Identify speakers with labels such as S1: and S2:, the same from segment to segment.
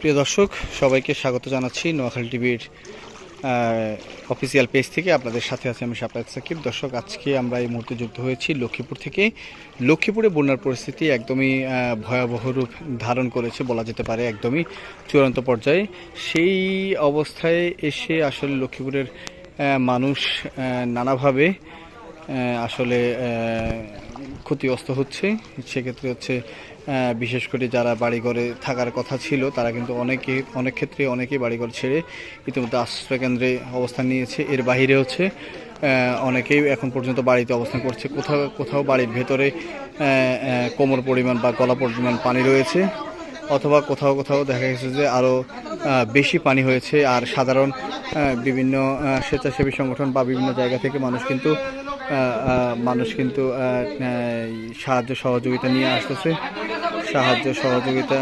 S1: প্রিয় দর্শক, সবাইকে স্বাগত জানাচ্ছি নোয়াখালী টিভির অফিসিয়াল পেজ থেকে। আপনাদের সাথে আছে আমি সাপ্তাহ সাকিব। দর্শক, আজকে আমরা এই মুহূর্তে যুক্ত হয়েছি লক্ষ্মীপুর থেকে। লক্ষ্মীপুরে বন্যার পরিস্থিতি একদমই ভয়াবহ রূপ ধারণ করেছে বলা যেতে পারে একদমই চূড়ান্ত পর্যায়ে। সেই অবস্থায় এসে আসলে লক্ষ্মীপুরের মানুষ নানাভাবে আসলে ক্ষতিগ্রস্ত হচ্ছে। সেক্ষেত্রে হচ্ছে বিশেষ করে যারা বাড়িঘরে থাকার কথা ছিল, তারা কিন্তু অনেকে, অনেক ক্ষেত্রে অনেকেই বাড়িঘর ছেড়ে ইতিমধ্যে আশ্রয়কেন্দ্রে অবস্থান নিয়েছে। এর বাইরে হচ্ছে অনেকেই এখন পর্যন্ত বাড়িতে অবস্থান করছে। কোথাও কোথাও বাড়ির ভেতরে কোমর পরিমাণ বা গলা পরিমাণ পানি রয়েছে, অথবা কোথাও কোথাও দেখা গেছে যে আরও বেশি পানি হয়েছে। আর সাধারণ বিভিন্ন স্বেচ্ছাসেবী সংগঠন বা বিভিন্ন জায়গা থেকে মানুষ কিন্তু মানুষ কিন্তু সাহায্য সহযোগিতা নিয়ে আসতেছে। সাহায্য সহযোগিতা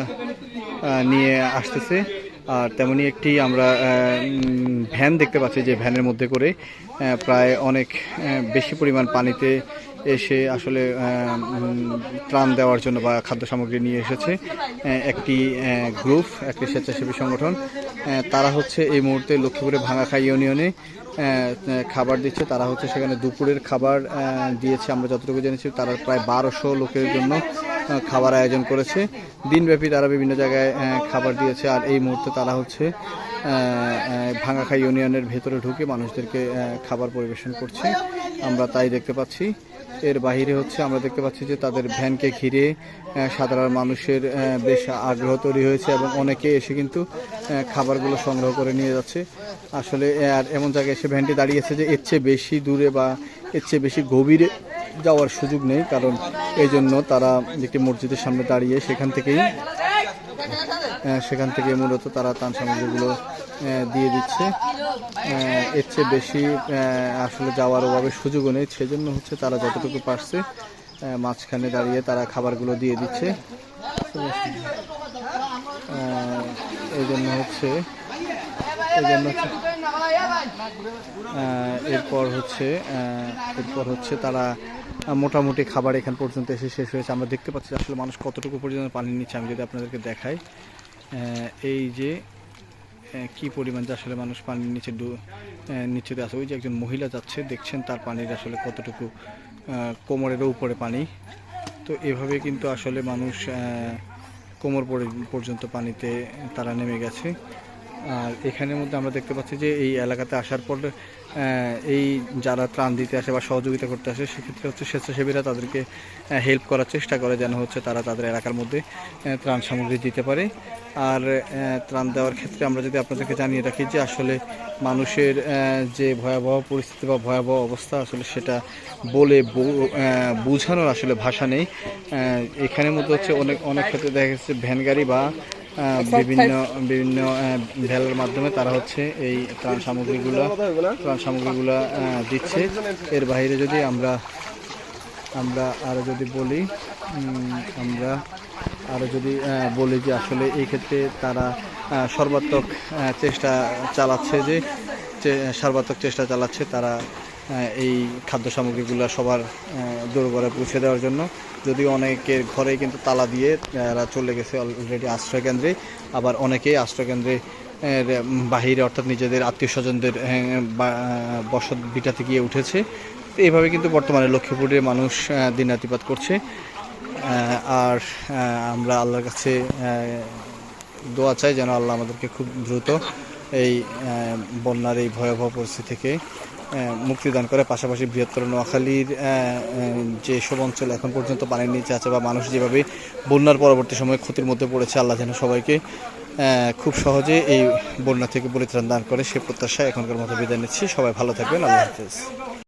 S1: নিয়ে আসতেছে। আর তেমনি একটি আমরা ভ্যান দেখতে পাচ্ছি যে ভ্যানের মধ্যে করে প্রায় অনেক বেশি পরিমাণ পানিতে এসে আসলে ত্রাণ দেওয়ার জন্য বা খাদ্য সামগ্রী নিয়ে এসেছে। একটি গ্রুপ, একটি স্বেচ্ছাসেবী সংগঠন। তারা হচ্ছে এই মুহূর্তে লক্ষ্মীপুরে ভাঙাখাই ইউনিয়নে খাবার দিচ্ছে। তারা হচ্ছে সেখানে দুপুরের খাবার দিয়েছে। আমরা যতটুকু জেনেছি, তারা প্রায় বারোশো লোকের জন্য খাবার আয়োজন করেছে। দিনব্যাপী তারা বিভিন্ন জায়গায় খাবার দিয়েছে আর এই মুহূর্তে তারা হচ্ছে ভাঙাখাই ইউনিয়নের ভেতরে ঢুকে মানুষদেরকে খাবার পরিবেশন করছে। আমরা তাই দেখতে পাচ্ছি। এর বাইরে হচ্ছে আমরা দেখতে পাচ্ছি যে তাদের ভ্যানকে ঘিরে সাধারণ মানুষের বেশ আগ্রহ তৈরি হয়েছে এবং অনেকে এসে কিন্তু খাবারগুলো সংগ্রহ করে নিয়ে যাচ্ছে। আসলে আর এমন জায়গায় এসে ভ্যানটি দাঁড়িয়েছে যে এর চেয়ে বেশি দূরে বা এর চেয়ে বেশি গভীরে যাওয়ার সুযোগ নেই, কারণ এই জন্য তারা একটি মসজিদের সামনে দাঁড়িয়ে সেখান থেকেই সেখান থেকে মূলত তারা ত্রাণ সামগ্রীগুলো দিয়ে দিচ্ছে। এর চেয়ে বেশি আসলে যাওয়ার অভাবে সুযোগও নেই, সেজন্য হচ্ছে তারা যতটুকু পারছে মাঝখানে দাঁড়িয়ে তারা খাবারগুলো দিয়ে দিচ্ছে। এই জন্য হচ্ছে এই জন্য হচ্ছে এরপর হচ্ছে এরপর হচ্ছে তারা মোটামুটি খাবার এখান পর্যন্ত এসে শেষ হয়েছে। আমরা দেখতে পাচ্ছি আসলে মানুষ কতটুকু পর্যন্ত পানি নিচ্ছে আমি যদি আপনাদেরকে দেখাই। এই যে কি পরিমাণ যে আসলে মানুষ পানির নিচে ডু আহ, নিচে দিয়ে আছে। ওই যে একজন মহিলা যাচ্ছে দেখছেন তার পানির আসলে কতটুকু কোমরেরও উপরে পানি। তো এভাবে কিন্তু আসলে মানুষ কোমর পরি- পর্যন্ত পানিতে তারা নেমে গেছে। আর এখানের মধ্যে আমরা দেখতে পাচ্ছি যে এই এলাকাতে আসার পর এই যারা ত্রাণ দিতে আসে বা সহযোগিতা করতে আসে, সেক্ষেত্রে হচ্ছে স্বেচ্ছাসেবীরা তাদেরকে হেল্প করার চেষ্টা করে যেন হচ্ছে তারা তাদের এলাকার মধ্যে ত্রাণ সামগ্রী দিতে পারে। আর ত্রাণ দেওয়ার ক্ষেত্রে আমরা যদি আপনাদেরকে জানিয়ে রাখি যে আসলে মানুষের যে ভয়াবহ পরিস্থিতি বা ভয়াবহ অবস্থা আসলে সেটা বলে বোঝানোর আসলে ভাষা নেই। এখানের মধ্যে হচ্ছে অনেক অনেক ক্ষেত্রে দেখা যাচ্ছে ভ্যান গাড়ি বা বিভিন্ন বিভিন্ন ভেলার মাধ্যমে তারা হচ্ছে এই ত্রাণ সামগ্রীগুলো ত্রাণ সামগ্রীগুলো দিচ্ছে। এর বাইরে যদি আমরা আমরা আরও যদি বলি আমরা আরও যদি বলি যে আসলে এই ক্ষেত্রে তারা সর্বাত্মক চেষ্টা চালাচ্ছে যে সর্বাত্মক চেষ্টা চালাচ্ছে তারা এই খাদ্য সামগ্রীগুলো সবার দোরগড়ে পৌঁছে দেওয়ার জন্য। যদিও অনেকের ঘরে কিন্তু তালা দিয়ে তারা চলে গেছে অলরেডি আশ্রয়কেন্দ্রে। আবার অনেকেই আশ্রয়কেন্দ্রে বাহিরে অর্থাৎ নিজেদের আত্মীয় স্বজনদের বসত বিটাতে গিয়ে উঠেছে। এইভাবে কিন্তু বর্তমানে লক্ষ্মীপুরের মানুষ আহ, দিন রাতিপাত করছে আর আমরা আল্লাহর কাছে দোয়া চাই যেন আল্লাহ আমাদেরকে খুব দ্রুত এই বন্যার এই ভয়াবহ পরিস্থিতি থেকে মুক্তিদান করে, পাশাপাশি বৃহত্তর নোয়াখালীর যে সব অঞ্চল এখন পর্যন্ত পানির নিচে আছে বা মানুষ যেভাবে বন্যার পরবর্তী সময়ে ক্ষতির মধ্যে পড়েছে, আল্লাহ যেন সবাইকে খুব সহজে এই বন্যা থেকে পরিত্রাণ দান করে, সে প্রত্যাশা এখনকার মতো বিদায় নিচ্ছি। সবাই ভালো থাকবেন, আল্লাহ হাফেজ।